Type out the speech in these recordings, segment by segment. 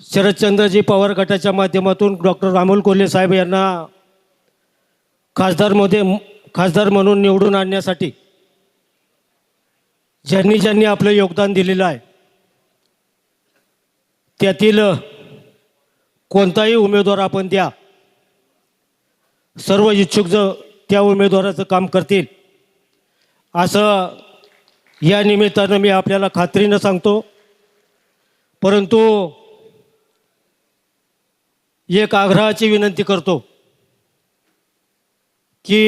शरदचंद्रजी पवार गटाच्या माध्यमातून डॉक्टर अमोल कोल्हे साहेब यांना खासदारमध्ये खासदार म्हणून निवडून आणण्यासाठी ज्यांनी ज्यांनी आपलं योगदान दिलेलं आहे त्यातील कोणताही उमेदवार आपण द्या. सर्व इच्छुक ज त्या उमेदवाराचं काम करतील. असं या निमित्तानं मी आपल्याला खात्रीनं सांगतो. परंतु एक आग्रहाची विनंती करतो की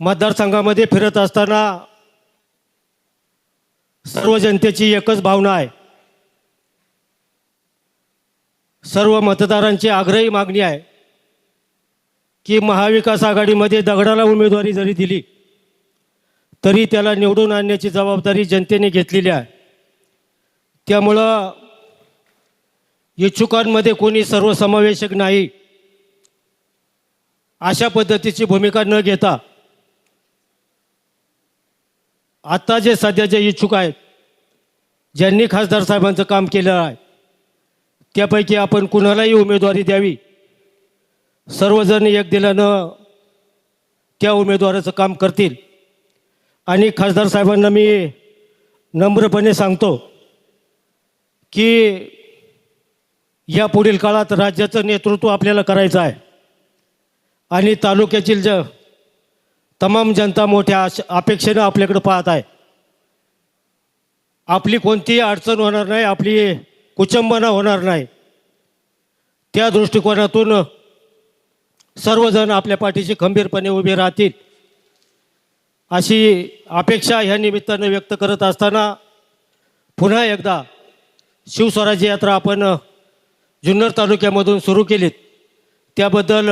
मतदारसंघामध्ये फिरत असताना सर्व जनतेची एकच भावना आहे. सर्व मतदारांची आग्रही मागणी आहे की महाविकास आघाडीमध्ये दगडाला उमेदवारी जरी दिली तरी त्याला निवडून आणण्याची जबाबदारी जनतेने घेतलेली आहे. त्यामुळं इच्छुकांमध्ये कोणी सर्वसमावेशक नाही. अशा पद्धतीची भूमिका न घेता आत्ता जे सध्या जे इच्छुक आहेत ज्यांनी खासदार साहेबांचं काम केलं आहे त्यापैकी आपण कुणालाही उमेदवारी द्यावी. सर्वजण एक दिल्यानं त्या उमेदवाराचं काम करतील. आणि खासदार साहेबांना मी नम्रपणे सांगतो की या पुढील काळात राज्याचं नेतृत्व आपल्याला करायचं आहे. आणि तालुक्यातील ज तमाम जनता मोठ्या आश अपेक्षेनं आपल्याकडे पाहत आहे. आपली कोणतीही अडचण होणार नाही आपली कुचंबना होणार नाही. त्या दृष्टिकोनातून सर्वजण आपल्या पाठीशी खंबीरपणे उभे राहतील. अशी अपेक्षा ह्या निमित्तानं व्यक्त करत असताना पुन्हा एकदा शिवस्वराज्य यात्रा आपण जुन्नर तालुक्यामधून सुरू केलीत. त्याबद्दल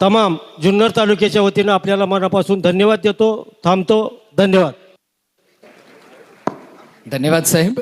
तमाम जुन्नर तालुक्याच्या वतीनं आपल्याला मनापासून धन्यवाद देतो थांबतो. धन्यवाद. धन्यवाद साहेब.